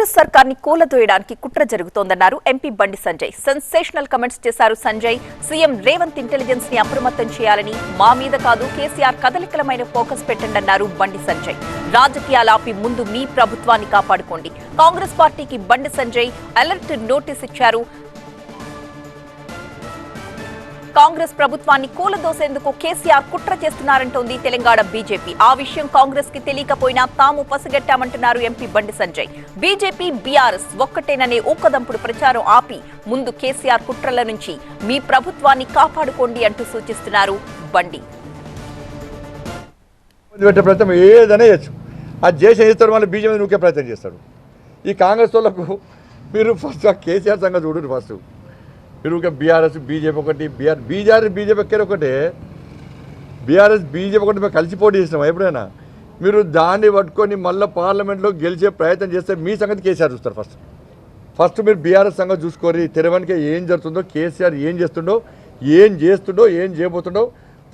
కాంగ్రెస్ సర్కార్ని కూలదోయడానికి కుట్ర జరుగుతోందన్నారు MP Bandi Sanjay. Sensational comments చేశారు Sanjay. CM Revanth ఇంటెలిజెన్స్ని అప్రమత్తం చేయాలని మా మీద కాదు కేసీఆర్ కదలికలమైన ఫోకస్ పెట్టండన్నారు బండి సంజయ్. రాజకీయాలు ఆపి ముందు మీ ప్రభుత్వాన్ని కాపాడుకోండి. కాంగ్రెస్ పార్టీకి బండి సంజయ్ అలర్ట్ నోటీస్ ఇచ్చారు. కాంగ్రెస్ ప్రభుత్వాన్ని కూలదోసేందుకు కేసీఆర్ కుట్ర చేస్తున్నారంటోంది తెలంగాణ బీజేపీ. ఆ విషయం కాంగ్రెస్కి తెలియకపోయినా తాము పసిగట్టామంటున్నారు MP Bandi Sanjay. BJP BRS ఒక్కటేననే ఊకదంపుడు ప్రచారం ఆపి ముందు కేసీఆర్ కుట్రల నుంచి మీ ప్రభుత్వాన్ని కాపాడుకోండి అంటూ సూచిస్తున్నారు బండి. ప్రయత్నం ఏదైనా చేయొచ్చు. అది చేసి చేస్తాడు మళ్ళీ బీజేపీ నూకే ప్రయత్నం చేస్తాడు ఈ కాంగ్రెస్ వాళ్ళకు మీరు ఫస్ట్ కేసీఆర్ సంగతి చూడండి ఫస్ట్ మీరు బీఆర్ఎస్ బీజేపీ ఒకటి బీఆర్ బీఆర్ఎస్ బీజేపీ ఎక్కడ ఒకటే. బీఆర్ఎస్ బీజేపీ ఒకటి మేము కలిసి పోటీ చేసినాం ఎప్పుడైనా? మీరు దాన్ని పట్టుకొని మళ్ళీ పార్లమెంట్లో గెలిచే ప్రయత్నం చేస్తే మీ సంగతి కేసీఆర్ చూస్తారు ఫస్ట్. ఫస్ట్ మీరు బీఆర్ఎస్ సంగతి చూసుకోరి. తెరవనికే ఏం జరుగుతుందో కేసీఆర్ ఏం చేస్తుండో ఏం చేస్తుండో ఏం చేయబోతుండో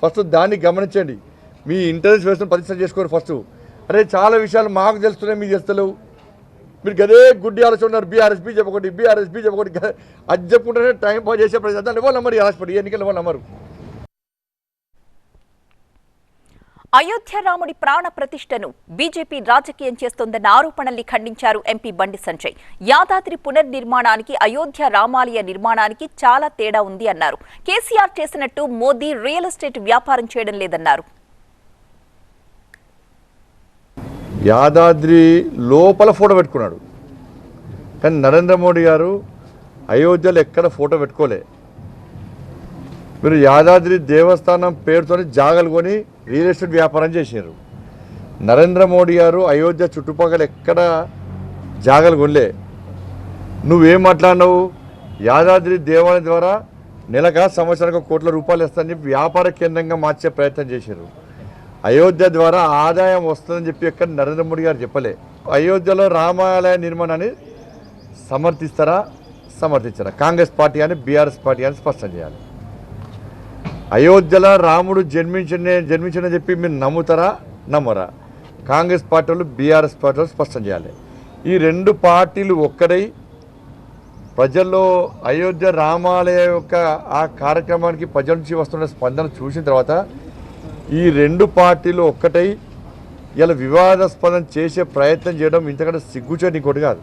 ఫస్ట్ దాన్ని గమనించండి. మీ ఇంటర్వ్యూస్ వ్యవస్థను ప్రతిష్ట చేసుకోరు ఫస్ట్. అరే చాలా విషయాలు మాకు తెలుస్తున్నాయి మీకు తెలుస్తలేవు. మీరు గదే గుడ్డి ఆలోచన ఉన్నారు బీఆర్ఎస్ బీజేపీ ఒకటి బీఆర్ఎస్ బీజేపీ ఒకటి అది చెప్పుకుంటేనే టైం పాస్ చేసే ప్రజలు. దాన్ని ఎవరు నమ్మరు హాస్పిటల్ ఎన్నికలు ఎవరు నమ్మరు. అయోధ్య రాముడి ప్రాణ ప్రతిష్టను బీజేపీ రాజకీయం చేస్తోందన్న ఆరోపణల్ని ఖండించారు ఎంపీ బండి సంజయ్. యాదాద్రి పునర్నిర్మాణానికి అయోధ్య రామాలయ నిర్మాణానికి చాలా తేడా ఉంది అన్నారు. కేసీఆర్ చేసినట్టు మోదీ రియల్ ఎస్టేట్ వ్యాపారం చేయడం లేదన్నారు. యాదాద్రి లోపల ఫోటో పెట్టుకున్నాడు. కానీ నరేంద్ర మోడీ గారు అయోధ్యలో ఎక్కడ ఫోటో పెట్టుకోలే. మీరు యాదాద్రి దేవస్థానం పేరుతోని జాగలు కొని రియల్ ఎస్టేట్ వ్యాపారం చేశారు నరేంద్ర మోడీ గారు అయోధ్య చుట్టుపక్కల ఎక్కడ జాగలు కొనలే. నువ్వేం మాట్లాడినావు? యాదాద్రి దేవాలయం ద్వారా నెలక సంవత్సరానికి కోట్ల రూపాయలు ఇస్తానని చెప్పి వ్యాపార కేంద్రంగా మార్చే ప్రయత్నం చేశారు అయోధ్య ద్వారా ఆదాయం వస్తుందని చెప్పి ఎక్కడ నరేంద్ర మోడీ గారు చెప్పలే. అయోధ్యలో రామాలయ నిర్మాణాన్ని సమర్థిస్తారా? సమర్థించరా? కాంగ్రెస్ పార్టీ అని బీఆర్ఎస్ పార్టీ అని స్పష్టం చేయాలి. అయోధ్యలో రాముడు జన్మించిన జన్మించిన చెప్పి మీరు నమ్ముతారా? నమ్మరా? కాంగ్రెస్ పార్టీలు బీఆర్ఎస్ పార్టీలు స్పష్టం చేయాలి. ఈ రెండు పార్టీలు ఒక్కడై ప్రజల్లో అయోధ్య రామాలయ యొక్క ఆ కార్యక్రమానికి ప్రజల నుంచి వస్తున్న స్పందన చూసిన తర్వాత ఈ రెండు పార్టీలు ఒక్కటై ఇలా వివాదాస్పదం చేసే ప్రయత్నం చేయడం ఇంతకంటే సిగ్గుచేటి ఇంకోటి కాదు.